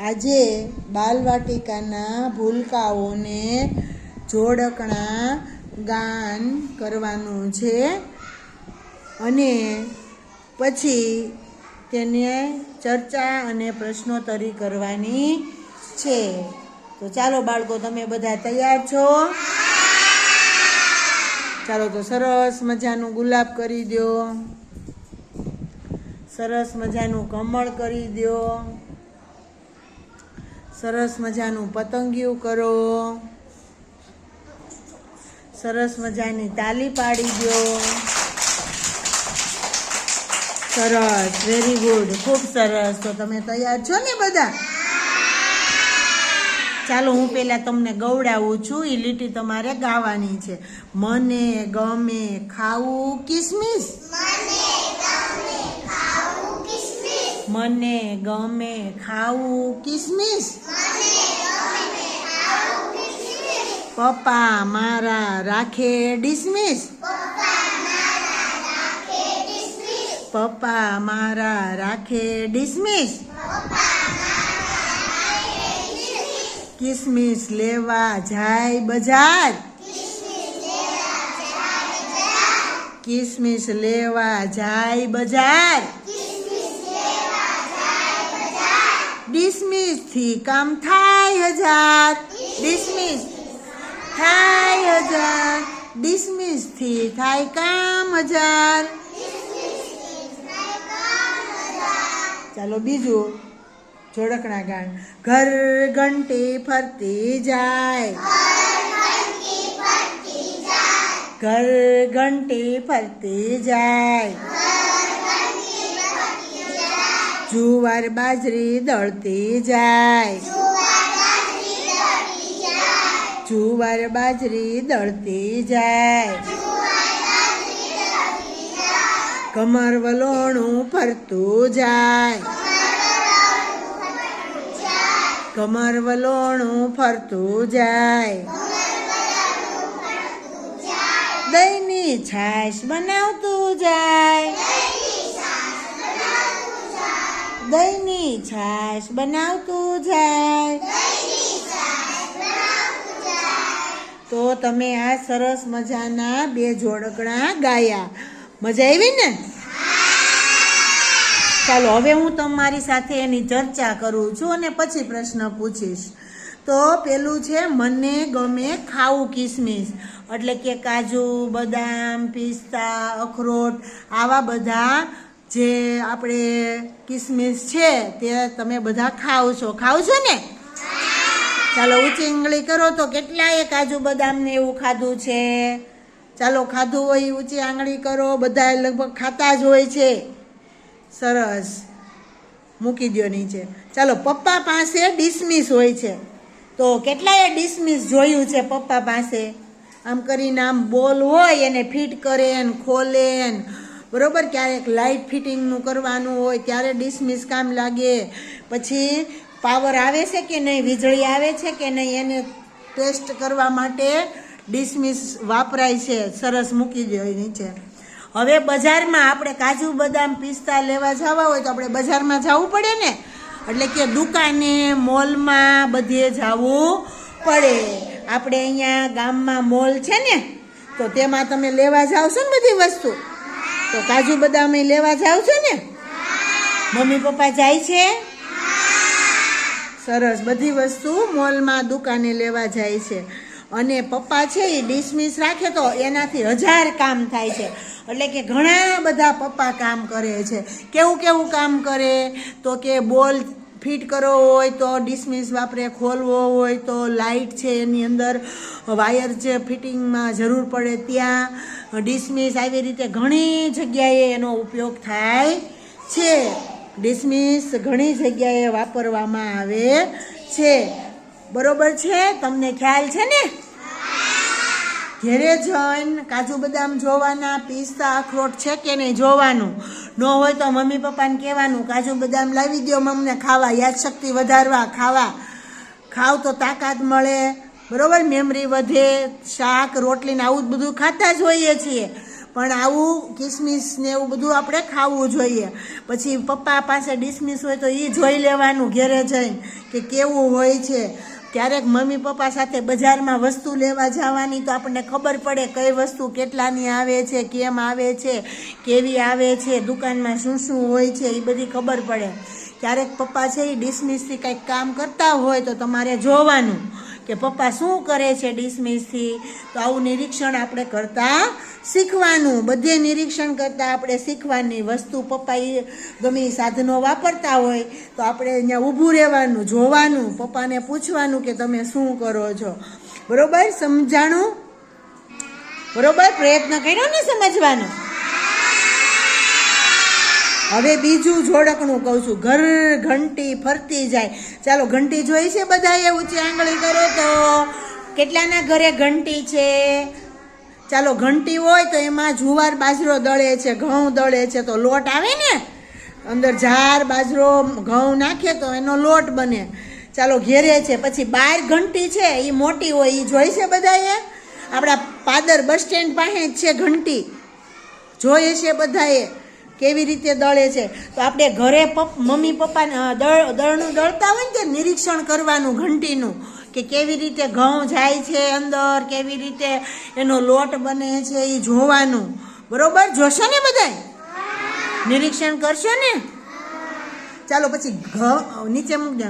આજે બાલવાટિકાના ભૂલકાઓને જોડકણા ગાન કરવાનું છે અને પછી તેને ચર્ચા અને પ્રશ્નોત્તરી કરવાની છે. તો ચાલો બાળકો, તમે બધા તૈયાર છો? ચાલો તો સરસ મજાનું ગુલાબ કરી દો. સરસ મજાનું કમળ કરી દો. સરસ મજાનું પતંગિયું કરો. સરસ મજાની તાલી પાડી દો. સરસ વેરી ગુડ ખૂબ સરસ. તો તમે તૈયાર છો ને બધા? ચાલો, હું પહેલાં તમને ગવડાવું છું. એ લીટી તમારે ગાવાની છે. મને ગમે ખાવું કિસમિસ. મને ગમે ખાવું કિસમિસ? પપ્પા મારા રાખે ડિસમિસ? પપ્પા મારા રાખે ડિસમિસ? કિસમિસ લેવા જાય બજાર? કિસમિસ લેવા જાય બજાર? ડિસમિસથી કામ થાય હજાર ડિસમિસ થાય હજાર ડિસમિસથી થાય કામ હજાર ચાલો બીજું જોડકણા ગાન ઘર ઘંટી ફરતી જાય ઘર ઘંટી ફરતી જાય જુવાર બાજરી દળતી જાય. જુવાર બાજરી દળતી જાય. કમર વલોણું ફરતું જાય. કમર વલોણું ફરતું જાય. દહીંની છાશ બનાવતું જાય. દહીંની છાશ બનાવતું જાય. તો તમે આ સરસ મજાના બે જોડકણા ગાયા. મજા આવી ને? ચાલો, હવે હું તમારી સાથે એની ચર્ચા કરું છું અને પછી પ્રશ્ન પૂછીશ. તો પેલું છે, મને ગમે ખાવું કિસમિસ. એટલે કે કાજુ, બદામ, પિસ્તા, અખરોટ, આવા બધા જે આપણે કિસમિસ છે તે તમે બધા ખાવ છો. ખાવ છો ને? ચાલો ઊંચી આંગળી કરો તો કેટલાય કાજુ બદામને એવું ખાધું છે. ચાલો ખાધું હોય ઊંચી આંગળી કરો. બધા લગભગ ખાતા જ હોય છે. સરસ. મૂકી દો નીચે. ચાલો પપ્પા પાસે ડિસમિસ હોય છે. તો કેટલાય ડિસમિસ જોયું છે પપ્પા પાસે? આમ કરીને આમ બોલ હોય એને ફિટ કરે ને ખોલે ને બરોબર? ક્યારેક લાઇટ ફિટિંગનું કરવાનું હોય ત્યારે ડિસમિસ કામ લાગે, પછી પાવર આવે છે કે નહીં, વીજળી આવે છે કે નહીં, એને ટેસ્ટ કરવા માટે ડિસમિસ વાપરાય છે, સરસ મૂકી દો નીચે. હવે બજારમાં આપણે કાજુ બદામ પિસ્તા લેવા જવા હોય તો આપણે બજારમાં જવું પડે ને? એટલે કે દુકાને, મોલમાં બધે જવું પડે. આપણે અહીંયા ગામમાં મોલ છે ને, તો તેમાં તમે લેવા જાવ છો ને બધી વસ્તુ? તો કાજુ બદામ એ લેવા જાવ છો ને? મમ્મી પપ્પા જાય છે? સરસ, બધી વસ્તુ મોલમાં, દુકાને લેવા જાય છે. અને પપ્પા છે એ ડિસમિસ રાખે તો એનાથી હજાર કામ થાય છે. એટલે કે ઘણા બધા પપ્પા કામ કરે છે. કેવું કેવું કામ કરે? તો કે બોલ ફિટ કરવો હોય તો ડિસમિસ વાપરે, ખોલવો હોય તો લાઇટ છે એની અંદર વાયર જે ફિટિંગમાં જરૂર પડે ત્યાં. ડિસમિસ આવી રીતે ઘણી જગ્યાએ એનો ઉપયોગ થાય છે. ડિસમિસ ઘણી જગ્યાએ વાપરવામાં આવે છે. બરોબર છે? તમને ખ્યાલ છે ને? ઘેરે જઈને કાજુ બદામ જોવાના, પિસ્તા, અખરોટ છે કે નહીં જોવાનું? ન હોય તો મમ્મી પપ્પાને કહેવાનું, કાજુ બદામ લાવી દો મમને ખાવા, યાદશક્તિ વધારવા, ખાવા. ખાવ તો તાકાત મળે, બરાબર? મેમરી વધે, શાક રોટલીને આવું જ બધું ખાતા જ હોઈએ છીએ. પણ આવું કિસમિસ ને એવું બધું આપણે ખાવું જોઈએ. પછી પપ્પા પાસે ડિસમિસ હોય તો એ જોઈ લેવાનું ઘેરે જઈને કે કેવું હોય છે. ક્યારેક મમ્મી પપ્પા સાથે બજારમાં વસ્તુ લેવા જવાની તો આપણને ખબર પડે કઈ વસ્તુ કેટલાની આવે છે, કેમ આવે છે, કેવી આવે છે, દુકાનમાં શું શું હોય છે એ બધી ખબર પડે. ક્યારેક પપ્પા છે એ ડિસમિસથી કંઈક કામ કરતા હોય તો તમારે જોવાનું. કે પપ્પા શું કરે છે ડિસમિસથી તો આવું નિરીક્ષણ આપણે કરતા શીખવાનું. બધે નિરીક્ષણ કરતાં આપણે શીખવાની વસ્તુ પપ્પા એ ગમે સાધનો વાપરતા હોય, તો આપણે અહીંયા ઊભું રહેવાનું, જોવાનું, પપ્પાને પૂછવાનું કે તમે શું કરો છો. બરોબર? સમજાણું? બરોબર? પ્રયત્ન કર્યો ને સમજવાનો? હવે બીજું જોડકનું કહું છું. ઘર ઘંટી ફરતી જાય. ચાલો, ઘંટી જોઈ છે બધાએ? ઊંચી આંગળી કરો તો. કેટલાના ઘરે ઘંટી છે? ચાલો, ઘંટી હોય તો એમાં જુવાર બાજરો દળે છે, ઘઉં દળે છે, તો લોટ આવે ને? અંદર ઝાર, બાજરો, ઘઉં નાખે તો એનો લોટ બને. ચાલો, ઘેરે છે. પછી બાર ઘંટી છે એ મોટી હોય એ જોઈ છે બધાએ? આપણા પાદર બસ સ્ટેન્ડ પાસે જ છે ઘંટી. જોઈએ છે બધાએ? કેવી રીતે દળે છે? તો આપણે ઘરે પપ, મમ્મી પપ્પાને દળ, દળનું દળતા હોય ને તે નિરીક્ષણ કરવાનું ઘંટીનું કે કેવી રીતે ઘઉં જાય છે અંદર, કેવી રીતે એનો લોટ બને છે એ જોવાનું. બરોબર? જોશો ને બધાય? નિરીક્ષણ કરશો ને? ચાલો પછી ઘ નીચે મૂકજો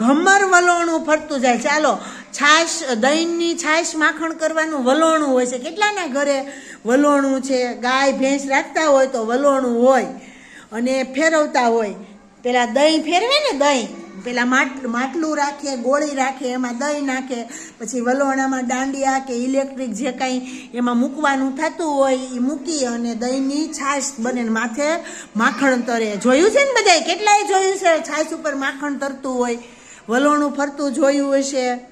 ઘમર વલોણું ફરતું જાય. ચાલો, છાશ, દહીંની છાશ માખણ કરવાનું વલોણું હોય છે. કેટલાના ઘરે વલોણું છે? ગાય, ભેંસ રાખતા હોય તો વલોણું હોય અને ફેરવતા હોય. પેલા દહીં ફેરવે ને દહીં? પેલા માટ, માટલું રાખે, ગોળી રાખે, એમાં દહીં નાખે, પછી વલોણામાં દાંડિયા કે ઇલેક્ટ્રિક જે કાંઈ એમાં મૂકવાનું થતું હોય એ મૂકી અને દહીંની છાશ બને માથે માખણ તરે. જોયું છે ને બધાએ કેટલાય જોયું છે? છાશ ઉપર માખણ તરતું હોય. વલોણું ફરતું જોયું હશે.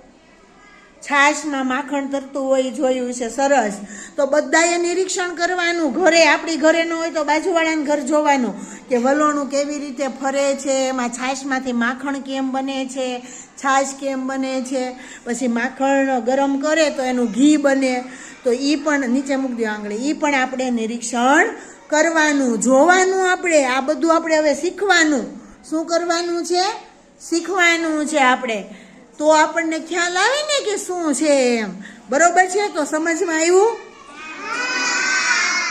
છાશમાં માખણ તરતું હોય જોયું છે સરસ. તો બધાએ નિરીક્ષણ કરવાનું. ઘરે, આપણી ઘરે ન હોય તો બાજુવાળાને ઘર જોવાનું કે વલોણું કેવી રીતે ફરે છે, એમાં છાશમાંથી માખણ કેમ બને છે, છાશ કેમ બને છે. પછી માખણ ગરમ કરે તો એનું ઘી બને. તો એ પણ નીચે મૂકી દો આંગળી. એ પણ આપણે નિરીક્ષણ કરવાનું. જોવાનું આપણે. આ બધું આપણે હવે શીખવાનું. શું કરવાનું છે? શીખવાનું છે આપણે. તો આપણને ખ્યાલ આવે ને કે શું છે એમ. બરોબર છે? તો સમજમાં આવ્યું?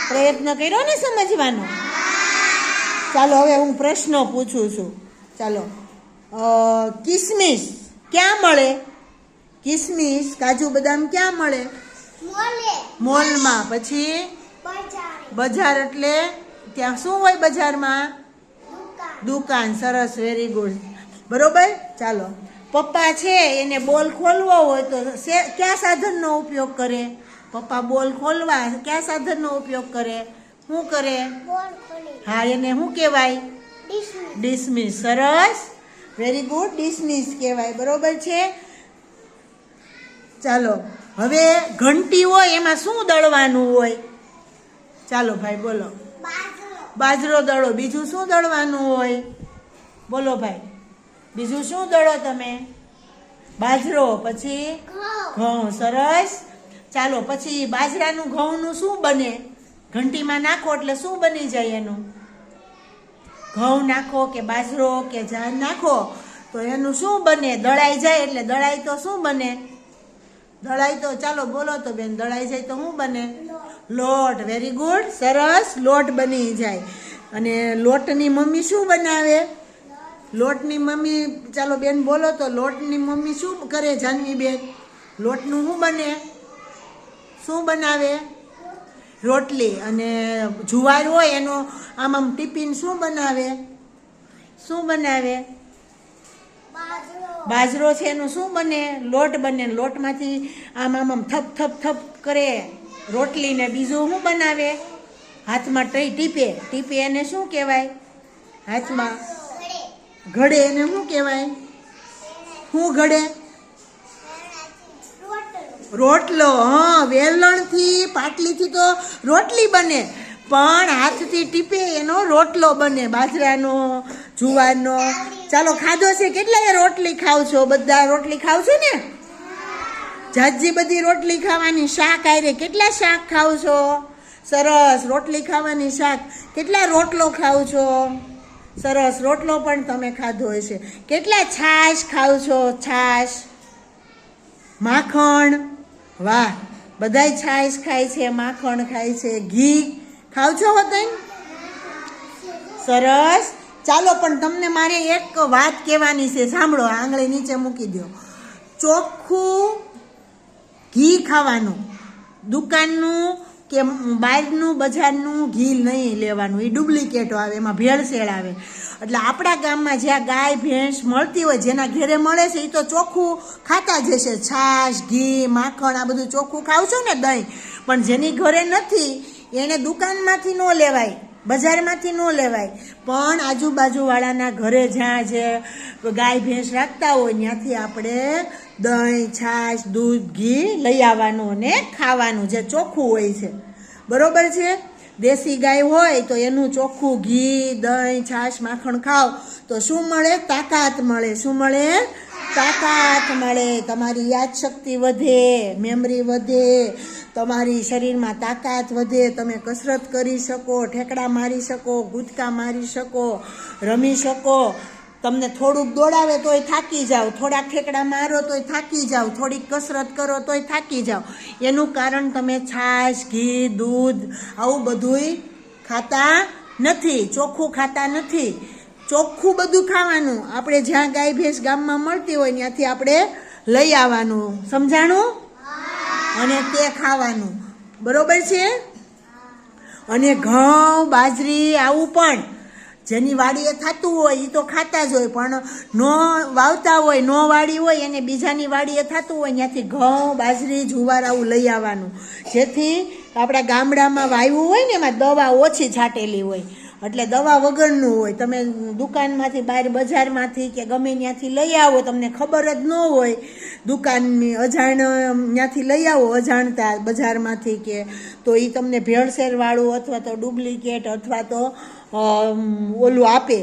પ્રયત્ન કર્યો ને સમજવાનો? ચાલો હવે હું પ્રશ્નો પૂછું છું. ચાલો. કિસમિસ ક્યાં મળે? કિસમિસ કાજુ બદામ ક્યાં મળે? મોલમાં. પછી? બજાર. એટલે? ત્યાં શું હોય બજારમાં? દુકાન. દુકાન. સરસ. વેરી ગુડ બરોબર? ચાલો. પપ્પા છે એને બોલ ખોલવો હોય તો કયા સાધનનો ઉપયોગ કરે? પપ્પા બોલ ખોલવા કયા સાધનનો ઉપયોગ કરે? શું કરે? હા એને શું કહેવાય? ડિસમિસ. સરસ. વેરી ગુડ ડિસમિસ કહેવાય. બરોબર છે? ચાલો. હવે ઘંટી હોય એમાં શું દળવાનું હોય? ચાલો ભાઈ બોલો. બાજરો દળો. બીજું શું દળવાનું હોય? બોલો ભાઈ. બીજું શું દળો તમે? બાજરો પછી? ઘઉં. સરસ. ચાલો પછી બાજરાનું ઘઉંનું શું બને? ઘંટીમાં નાખો એટલે શું બની જાય એનું? ઘઉં નાખો કે બાજરો કે જાન નાખો તો એનું શું બને? દળાઈ જાય એટલે દળાઈ તો શું બને? દળાઈ તો ચાલો બોલો તો બેન દળાઈ જાય તો શું બને? લોટ. વેરી ગુડ સરસ. લોટ બની જાય. અને લોટની મમ્મી શું બનાવે? લોટની મમ્મી ચાલો બેન બોલો તો લોટની મમ્મી શું કરે જાનવી બેન લોટનું શું બને? શું બનાવે? રોટલી અને જુવાર હોય એનો આમ આમ ટિફિન શું બનાવે? શું બનાવે? બાજરો. છે એનું શું બને? લોટ બને લોટમાંથી આમ આમ આમ થપ થપ થપ કરે. રોટલી ને બીજું શું બનાવે? હાથમાં ટી ટીપે. ટીપે એને શું કહેવાય? હાથમાં. ઘડે એને શું કહેવાય? શું ઘડે? રોટલો. હા, વેલણથી, પાટલીથી તો રોટલી બને. પણ હાથથી ટીપે એનો રોટલો બને, બાજરાનો, જુવારનો. ચાલો, ખાધો છે? કેટલાય રોટલી ખાવ છો? બધા રોટલી ખાવ છો ને? જાજી બધી રોટલી ખાવાની શાક આયરે કેટલા શાક ખાવ છો? સરસ, રોટલી ખાવાની શાક. કેટલા રોટલો ખાવ છો? સરસ રોટલો પણ તમે ખાધો હશે કેટલા છાશ ખાવ છો? છાશ? માખણ? વાહ, બધાય છાશ ખાય છે, માખણ ખાય છે. ઘી ખાવ છો વતન સરસ. ચાલો, પણ તમને મારે એક વાત કહેવાની છે. સાંભળો આંગળી નીચે મૂકી દો ચોખ્ખું ઘી ખાવાનું. દુકાનનું કે બહારનું બજારનું ઘી નહીં લેવાનું એ ડુપ્લિકેટ આવે, એમાં ભેળસેળ આવે. એટલે આપણા ગામમાં જ્યાં ગાય, ભેંસ મળતી હોય, જેના ઘેરે મળે છે એ તો ચોખ્ખું ખાતા જ હશે. છાશ, ઘી, માખણ, આ બધું ચોખ્ખું ખાવશો ને દહીં. પણ જેની ઘરે નથી, એને દુકાનમાંથી ન લેવાય, બજારમાંથી ન લેવાય. પણ આજુબાજુવાળાના ઘરે જ્યાં જે ગાય, ભેંસ રાખતા હોય, ત્યાંથી આપણે દહીં, છાશ, દૂધ, ઘી લઈ આવવાનું અને ખાવાનું જે ચોખ્ખું હોય છે. બરોબર છે? દેશી ગાય હોય તો એનું ચોખ્ખું ઘી, દહીં, છાશ, માખણ ખાવ તો શું મળે? તાકાત મળે. શું મળે? તાકાત મળે. તમારી યાદશક્તિ વધે મેમરી વધે, તમારી શરીરમાં તાકાત વધે. તમે કસરત કરી શકો, ઠેકડા મારી શકો ગુદકા મારી શકો, રમી શકો. તમને થોડુંક દોડાવે તોય થાકી જાઓ, થોડા ઠેકડા મારો તોય થાકી જાઓ, થોડીક કસરત કરો તોય થાકી જાઓ. એનું કારણ તમે છાશ, ઘી, દૂધ, આવું બધુંય ખાતા નથી, ચોખ્ખું ખાતા નથી. ચોખ્ખું બધું ખાવાનું આપણે જ્યાં ગાય ભેંસ ગામમાં મળતી હોય ત્યાંથી આપણે લઈ આવવાનું. સમજાણું? અને તે ખાવાનું. બરોબર છે? અને ઘઉં, બાજરી, આવું પણ જેની વાડીએ થતું હોય એ તો ખાતા જ હોય, પણ નો વાવતા હોય, નો વાડી હોય, એને બીજાની વાડીએ થતું હોય, ત્યાંથી ઘઉં, બાજરી, જુવાર આવું લઈ આવવાનું. જેથી આપણા ગામડામાં વાવ્યું હોય ને એમાં દવા ઓછી છાંટેલી હોય. એટલે દવા વગરનું હોય. તમે દુકાનમાંથી બહાર, બજારમાંથી કે ગમે ત્યાંથી લઈ આવો, તમને ખબર જ ન હોય, દુકાનની અજાણ ત્યાંથી લઈ આવો અજાણતા બજારમાંથી કે તો એ તમને ભેળસેળવાળું અથવા તો ડુપ્લિકેટ અથવા તો ઓલું આપે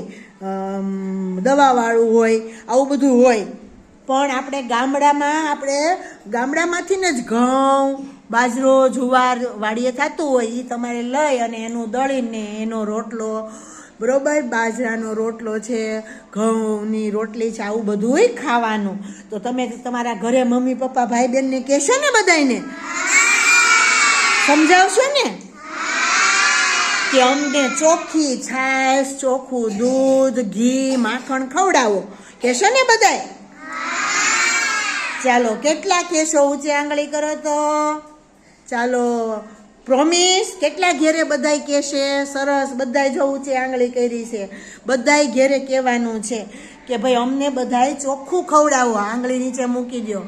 દવાવાળું હોય, આવું બધું હોય. પણ આપણે ગામડામાં, આપણે ગામડામાંથી ને જ ઘઉં, બાજરો, જુવાર વાડીએ થતું હોય એ તમારે લઈ અને એનું દળીને એનો રોટલો, બરોબર? બાજરાનો રોટલો છે, ઘઉંની રોટલી છે, આવું બધું ખાવાનું. તો તમે તમારા ઘરે મમ્મી પપ્પા ભાઈ બહેનને કહેશો ને બધાને સમજાવશો ને? કે અમને ચોખ્ખી છાશ ચોખ્ખું દૂધ, ઘી, માખણ ખવડાવો. કહેશો ને બધાય? ચાલો, કેટલા કહેશો ઊંચી આંગળી કરો તો? ચાલો પ્રોમિસ કેટલા ઘેરે બધાય કહેશે? સરસ, બધાય જો ઊંચી આંગળી કરી છે. બધાય ઘેરે કહેવાનું છે કે ભાઈ, અમને બધાય ચોખ્ખું ખવડાવો. આંગળી નીચે મૂકી દો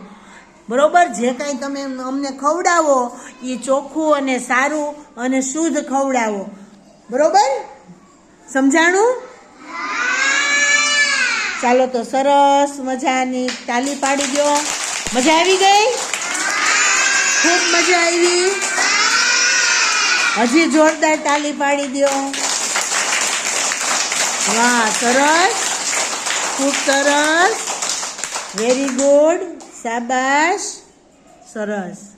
બરોબર? જે કાંઈ તમે અમને ખવડાવો એ ચોખ્ખું અને સારું અને શુદ્ધ ખવડાવો. બરોબર? સમજાણું? ચાલો તો સરસ મજાની તાલી પાડી દો. મજા આવી ગઈ? ખૂબ મજા આવી. હજી જોરદાર તાલી પાડી દો. વાહ, સરસ. ખૂબ સરસ. વેરી ગુડ શાબાશ. સરસ.